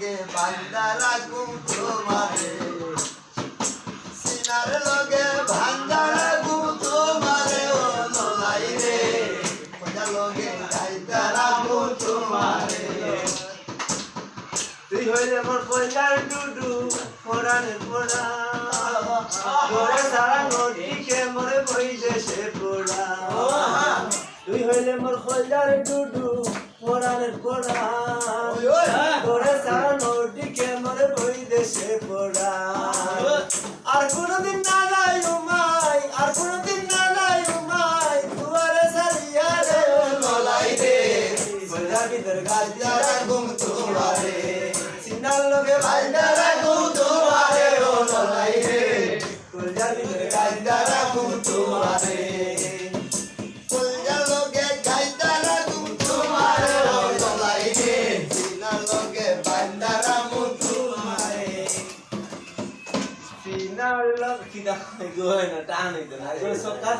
লগে বান্দা রাখুম তোমারে। সিনার লগে বান্দা রাখুম তোমারে ও নলাই রে। খোঁজা লগে গাইতা রাখুম তোমারে। তুই হইলে মোর পয়সার ডুডু ফোড়ানে ফোড়া। ঘরে সারা নদীকে মরে বইলে সে ফোড়া। তুই হইলে মোর ডুডু ফোড়ানে ফোড়া। দেশে পড়া আর কোনদিন না যাই উমাই আর কোনদিন না যাই উমাই দুয়ারে সারিয়া রে ললাই রে বলরা ভিতর গাজারা ঘুম তোমারে। সিনাল লগে বাজারা ঘুম তোমারে ও ললাই রে বলরা ভিতর গাজারা ঘুম তোমারে। সিনাল লগে কি দা গো না টান হইতো না। সকাল